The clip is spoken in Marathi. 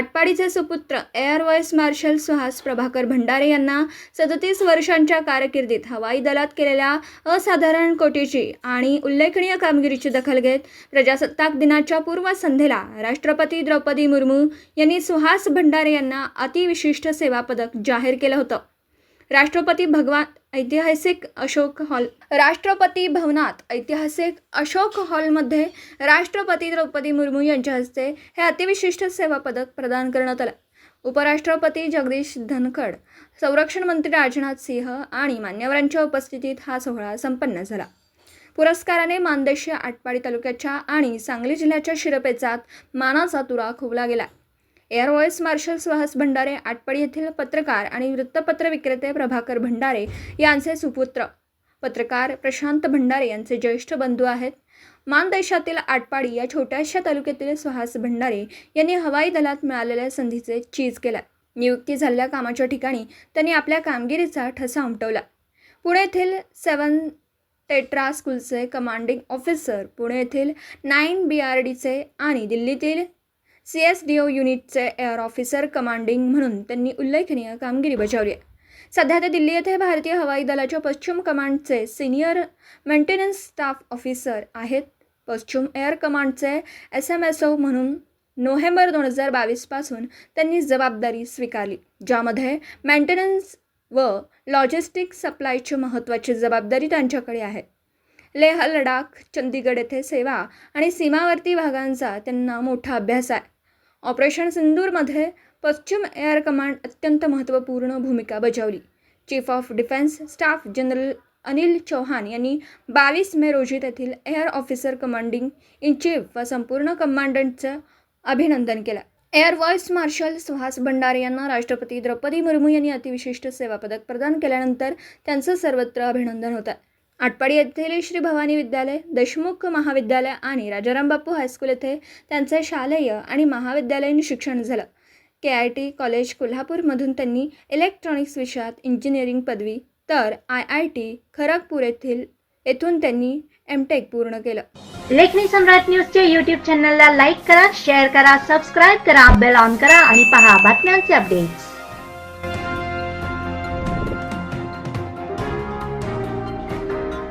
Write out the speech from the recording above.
आटपाडीचे सुपुत्र air vice marshal Suhas Prabhakar Bhandare यांना सदतीस वर्षांच्या कारकिर्दीत हवाई दलात केलेल्या असाधारण कोटीची आणि उल्लेखनीय कामगिरीची दखल घेत प्रजासत्ताक दिनाच्या पूर्वसंध्येला राष्ट्रपती द्रौपदी मुर्मू यांनी सुहास भंडारे यांना अतिविशिष्ट सेवा पदक जाहीर केलं होतं. राष्ट्रपती भगवान ऐतिहासिक अशोक हॉल. राष्ट्रपती भवनात ऐतिहासिक अशोक हॉलमध्ये राष्ट्रपती द्रौपदी मुर्मू यांच्या हस्ते हे अतिविशिष्ट सेवा पदक प्रदान करण्यात आलं. उपराष्ट्रपती जगदीश धनखड संरक्षण मंत्री राजनाथ सिंह आणि मान्यवरांच्या उपस्थितीत हा सोहळा संपन्न झाला. पुरस्काराने मानदेशी आटपाडी तालुक्याच्या आणि सांगली जिल्ह्याच्या शिरपेचात मानाचा तुरा खोवला गेला. Air Vice Marshal Suhas Bhandare Atpadi येथील पत्रकार आणि वृत्तपत्र विक्रेते प्रभाकर भंडारे यांचे सुपुत्र. पत्रकार प्रशांत भंडारे यांचे ज्येष्ठ बंधू आहेत. मानदेशातील आटपाडी या छोट्याशा तालुक्यातील सुहास भंडारे यांनी हवाई दलात मिळालेल्या संधीचे चीज केला नियुक्ती झालेल्या कामाच्या ठिकाणी त्यांनी आपल्या कामगिरीचा ठसा उमटवला. पुणे येथील सेवन टेट्रा स्कूलचे कमांडिंग ऑफिसर पुणे येथील नाईन बी आर डीचे आणि दिल्लीतील सी एस डी ओ युनिटचे एअर ऑफिसर कमांडिंग म्हणून त्यांनी उल्लेखनीय कामगिरी बजावली आहे. सध्या ते दिल्ली येथे भारतीय हवाई दलाच्या पश्चिम कमांडचे सिनियर मेंटेनन्स स्टाफ ऑफिसर आहेत. पश्चिम एअर कमांडचे एस एम एस ओ म्हणून नोव्हेंबर दोन हजार बावीसपासून त्यांनी जबाबदारी स्वीकारली ज्यामध्ये मेंटेनन्स व लॉजिस्टिक सप्लायची महत्त्वाची जबाबदारी त्यांच्याकडे आहे. लेह लडाख चंदीगड येथे सेवा आणि सीमावर्ती भागांचा त्यांना मोठा अभ्यास आहे. ऑपरेशन सिंदूरमध्ये पश्चिम एअर कमांड अत्यंत महत्त्वपूर्ण भूमिका बजावली. Chief of Defence Staff General Anil Chauhan यांनी बावीस मे रोजी तेथील Air Officer Commanding in Chief व संपूर्ण कमांडंटचं अभिनंदन केलं. Air Vice Marshal Suhas Bhandare यांना राष्ट्रपती द्रौपदी मुर्मू यांनी अतिविशिष्ट सेवा पदक प्रदान केल्यानंतर त्यांचं सर्वत्र अभिनंदन होतं. आटपाडी येथील श्री भवानी विद्यालय देशमुख महाविद्यालय आणि राजाराम बापू हायस्कूल येथे त्यांचे शालेय आणि महाविद्यालयीन शिक्षण झालं. के आय टी कॉलेज कोल्हापूरमधून त्यांनी इलेक्ट्रॉनिक्स विषयात इंजिनिअरिंग पदवी तर आय आय टी खरगपूर येथील येथून त्यांनी एम टेक पूर्ण केलं. लेखनी सम्राट न्यूजच्या युट्यूब चॅनलला लाईक करा शेअर करा सबस्क्राईब करा बेल ऑन करा आणि पहा बातम्यांचे अपडेट्स